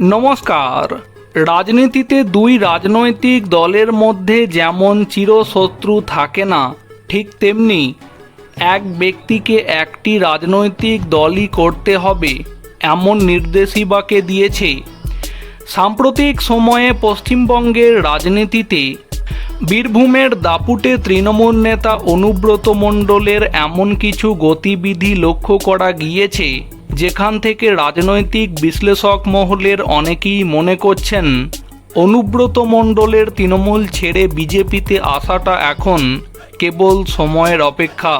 নমস্কার। রাজনীতিতে দুই রাজনৈতিক দলের মধ্যে যেমন চিরশত্রু থাকে না, ঠিক তেমনি এক ব্যক্তিকে একটি রাজনৈতিক দলই করতে হবে, এমন নির্দেশিবাকে দিয়েছে। সাম্প্রতিক সময়ে পশ্চিমবঙ্গের রাজনীতিতে বীরভূমের দাপুটে তৃণমূল নেতা অনুব্রত মণ্ডলের এমন কিছু গতিবিধি লক্ষ্য করা গিয়েছে। যেখান থেকে রাজনৈতিক বিশ্লেষক মহলের অনেকেই মনে করছেন, অনুব্রত মণ্ডলের তৃণমূল ছেড়ে বিজেপিতে আসাটা এখন কেবল সময়ের অপেক্ষা।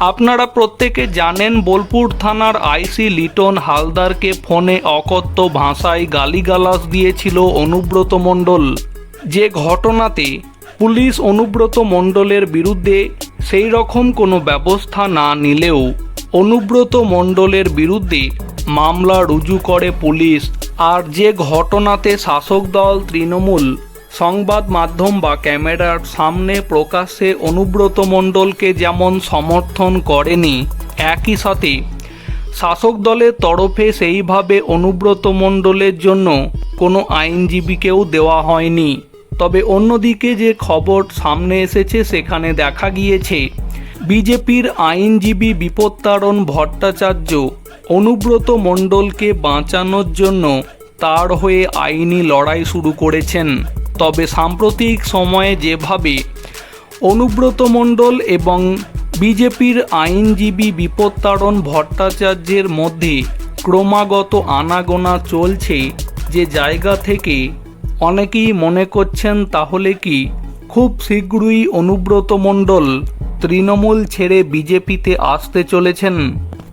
আপনারা প্রত্যেকে জানেন বোলপুর থানার আইসি লিটন হালদারকে ফোনে অকথ্য ভাষায় গালিগালাজ দিয়েছিল অনুব্রত মণ্ডল। যে ঘটনাতে পুলিশ অনুব্রত মণ্ডলের বিরুদ্ধে সেই রকম কোনো ব্যবস্থা না নিলেও অনুব্রত মণ্ডলের বিরুদ্ধে মামলা রুজু করে পুলিশ আর যে ঘটনাতে শাসক দল তৃণমূল সংবাদ মাধ্যম বা ক্যামেরার সামনে প্রকাশ্যে অনুব্রত মণ্ডলকে যেমন সমর্থন করেনি, একই সাথে শাসক দলের তরফে সেইভাবে অনুব্রত মণ্ডলের জন্য কোনো আইনজীবীকেও দেওয়া হয়নি। তবে অন্যদিকে যে খবর সামনে এসেছে, সেখানে দেখা গিয়েছে বিজেপির আইনজীবী বিপত্তারণ ভট্টাচার্য অনুব্রত মণ্ডলকে বাঁচানোর জন্য তার হয়ে আইনি লড়াই শুরু করেছেন। তবে সাম্প্রতিক সময়ে যেভাবে অনুব্রত মণ্ডল এবং বিজেপির আইনজীবী বিপত্তারণ ভট্টাচার্যের মধ্যে ক্রমাগত আনাগোনা চলছে যে জায়গা থেকে অনেকেই মনে করছেন তাহলে কি খুব শীঘ্রই অনুব্রত মণ্ডল তৃণমূল ছেড়ে বিজেপিতে আসতে চলেছেন।